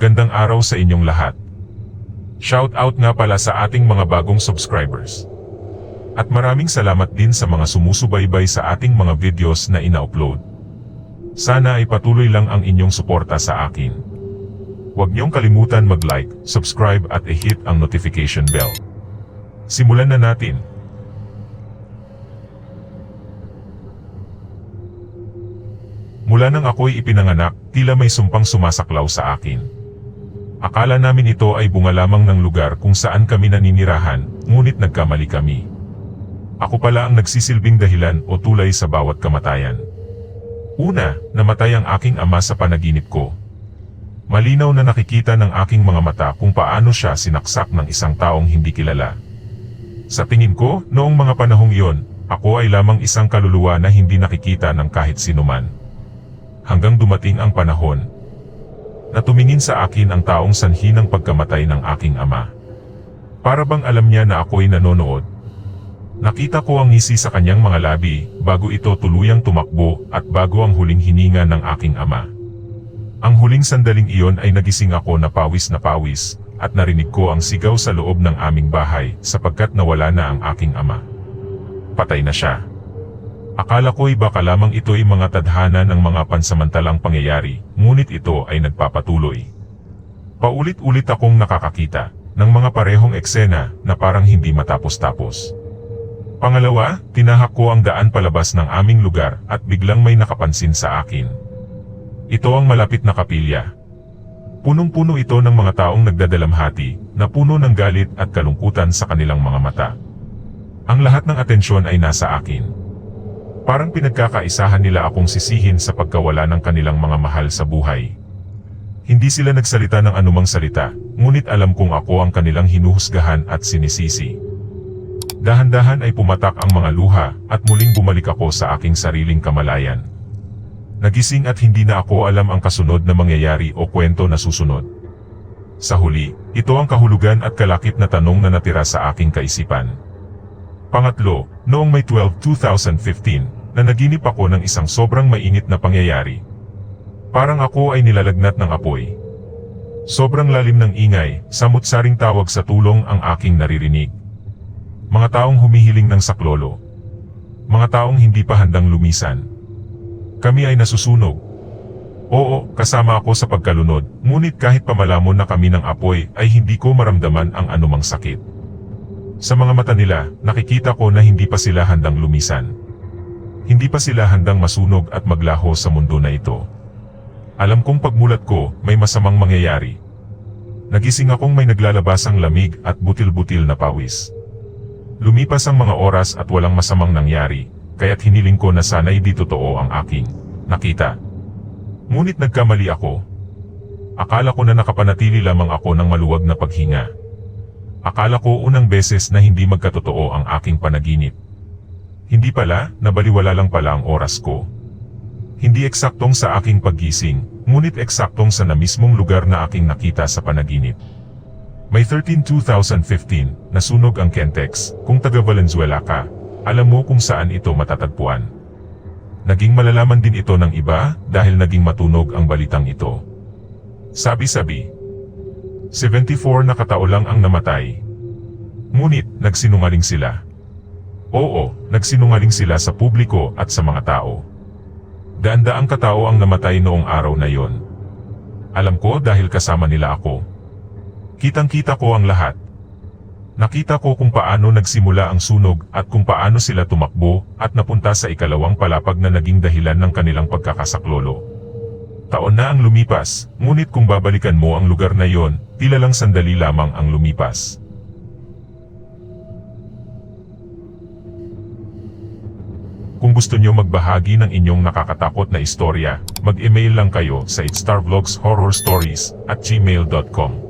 Magandang araw sa inyong lahat. Shout out nga pala sa ating mga bagong subscribers. At maraming salamat din sa mga sumusubaybay sa ating mga videos na ina-upload. Sana ay patuloy lang ang inyong suporta sa akin. Huwag niyong kalimutan mag-like, subscribe at i-hit ang notification bell. Simulan na natin. Mula nang ako'y ipinanganak, tila may sumpang sumasaklaw sa akin. Akala namin ito ay bunga lamang ng lugar kung saan kami naninirahan, ngunit nagkamali kami. Ako pala ang nagsisilbing dahilan o tulay sa bawat kamatayan. Una, namatay ang aking ama sa panaginip ko. Malinaw na nakikita ng aking mga mata kung paano siya sinaksak ng isang taong hindi kilala. Sa tingin ko, noong mga panahong iyon, ako ay lamang isang kaluluwa na hindi nakikita ng kahit sinuman. Hanggang dumating ang panahon, na tumingin sa akin ang taong sanhi ng pagkamatay ng aking ama. Para bang alam niya na ako'y nanonood. Nakita ko ang ngisi sa kanyang mga labi, bago ito tuluyang tumakbo at bago ang huling hininga ng aking ama. Ang huling sandaling iyon ay nagising ako na pawis na pawis, at narinig ko ang sigaw sa loob ng aming bahay sapagkat nawala na ang aking ama. Patay na siya. Akala ko'y baka lamang ito'y mga tadhana ng mga pansamantalang pangyayari, ngunit ito ay nagpapatuloy. Paulit-ulit akong nakakakita ng mga parehong eksena na parang hindi matapos-tapos. Pangalawa, tinahak ko ang daan palabas ng aming lugar at biglang may nakapansin sa akin. Ito ang malapit na kapilya. Punong-puno ito ng mga taong nagdadalamhati na puno ng galit at kalungkutan sa kanilang mga mata. Ang lahat ng atensyon ay nasa akin. Parang pinagkakaisahan nila akong sisihin sa pagkawala ng kanilang mga mahal sa buhay. Hindi sila nagsalita ng anumang salita, ngunit alam kong ako ang kanilang hinuhusgahan at sinisisi. Dahan-dahan ay pumatak ang mga luha at muling bumalik ako sa aking sariling kamalayan. Nagising at hindi na ako alam ang kasunod na mangyayari o kwento na susunod. Sa huli, ito ang kahulugan at kalakip na tanong na natira sa aking kaisipan. Pangatlo, noong May 12, 2015, na naginip ako ng isang sobrang mainit na pangyayari. Parang ako ay nilalagnat ng apoy. Sobrang lalim ng ingay, samut-saring tawag sa tulong ang aking naririnig. Mga taong humihiling ng saklolo. Mga taong hindi pa handang lumisan. Kami ay nasusunog. Oo, kasama ako sa pagkalunod, ngunit kahit pamalamon na kami ng apoy ay hindi ko maramdaman ang anumang sakit. Sa mga mata nila, nakikita ko na hindi pa sila handang lumisan. Hindi pa sila handang masunog at maglaho sa mundo na ito. Alam kong pagmulat ko, may masamang mangyayari. Nagising akong may naglalabasang lamig at butil-butil na pawis. Lumipas ang mga oras at walang masamang nangyari, kaya't hiniling ko na sana'y di totoo ang aking nakita. Ngunit nagkamali ako. Akala ko na nakapanatili lamang ako ng maluwag na paghinga. Akala ko unang beses na hindi magkatotoo ang aking panaginip. Hindi pala, nabaliwala lang pala ang oras ko. Hindi eksaktong sa aking paggising, ngunit eksaktong sa na mismong lugar na aking nakita sa panaginip. May 13 2015, nasunog ang Kentex, kung taga Valenzuela ka, alam mo kung saan ito matatagpuan. Naging malalaman din ito ng iba dahil naging matunog ang balitang ito. Sabi-sabi, 74 na katao lang ang namatay. Ngunit, nagsinungaling sila. Oo, nagsinungaling sila sa publiko at sa mga tao. Daan-daang katao ang namatay noong araw na yon. Alam ko dahil kasama nila ako. Kitang-kita ko ang lahat. Nakita ko kung paano nagsimula ang sunog at kung paano sila tumakbo at napunta sa ikalawang palapag na naging dahilan ng kanilang pagkakasaklolo. Taon na ang lumipas, ngunit kung babalikan mo ang lugar na yon, tila lang sandali lamang ang lumipas. Kung gusto nyo magbahagi ng inyong nakakatakot na istorya, mag-email lang kayo sa itstarvlogshorrorstories at gmail.com.